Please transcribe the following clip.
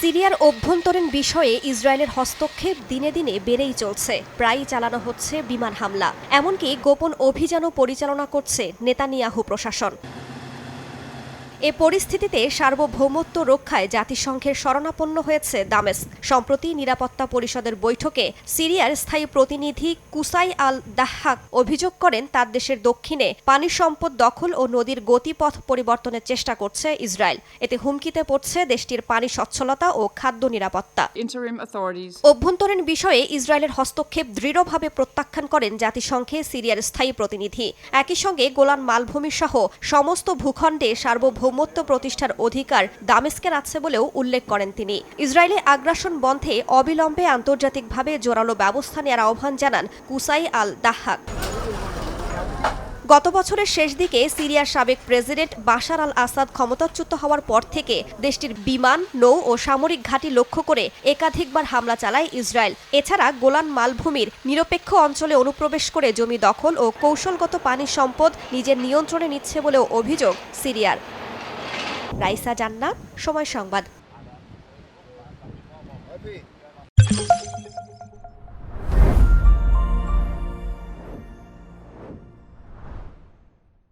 সিরিয়ার অভ্যন্তরীণ বিষয়ে ইসরায়েলের হস্তক্ষেপ দিনে দিনে বেড়েই চলছে। প্রায়ই চালানো হচ্ছে বিমান হামলা। এমনকি গোপন অভিযানও পরিচালনা করছে নেতানিয়াহু প্রশাসন। এ পরিস্থিতিতে সার্বভৌমত্ব রক্ষায় জাতিসংঘের শরণাপন্ন হয়েছে দামেস্ক। সম্প্রতি নিরাপত্তা পরিষদের বৈঠকে সিরিয়ার স্থায়ী প্রতিনিধি কুসাই আল দাহাক অভিযোগ করেন তার দেশের দক্ষিণে পানি সম্পদ দখল ও নদীর গতিপথ পরিবর্তনের চেষ্টা করছে ইসরায়েল। এতে হুমকিতে পড়ছে দেশটির পানি স্বচ্ছলতা ও খাদ্য নিরাপত্তা। অভ্যন্তরীণ বিষয়ে ইসরায়েলের হস্তক্ষেপ দৃঢ়ভাবে প্রত্যাখ্যান করেন জাতিসংঘে সিরিয়ার স্থায়ী প্রতিনিধি। একই সঙ্গে গোলান মালভূমি সহ সমস্ত ভূখণ্ডে সার্বভৌমত্ব প্রতিষ্ঠার অধিকার দামেস্কের আছে বলেও উল্লেখ করেন তিনি। ইসরায়েলে আগ্রাসন বন্ধে অবিলম্বে আন্তর্জাতিকভাবে জোরালো ব্যবস্থা নেওয়ার আহ্বান জানান কুসাই আল দাহাক গত বছরের শেষ দিকে সিরিয়ার সাবেক প্রেসিডেন্ট বাশার আল আসাদ ক্ষমতাচ্যুত হওয়ার পর থেকে দেশটির বিমান, নৌ ও সামরিক ঘাঁটি লক্ষ্য করে একাধিকবার হামলা চালায় ইসরায়েল। এছাড়া গোলান মালভূমির নিরপেক্ষ অঞ্চলে অনুপ্রবেশ করে জমি দখল ও কৌশলগত পানি সম্পদ নিজের নিয়ন্ত্রণে নিচ্ছে বলেও অভিযোগ সিরিয়ার। রাইসা জান্নাত সময় সংবাদ।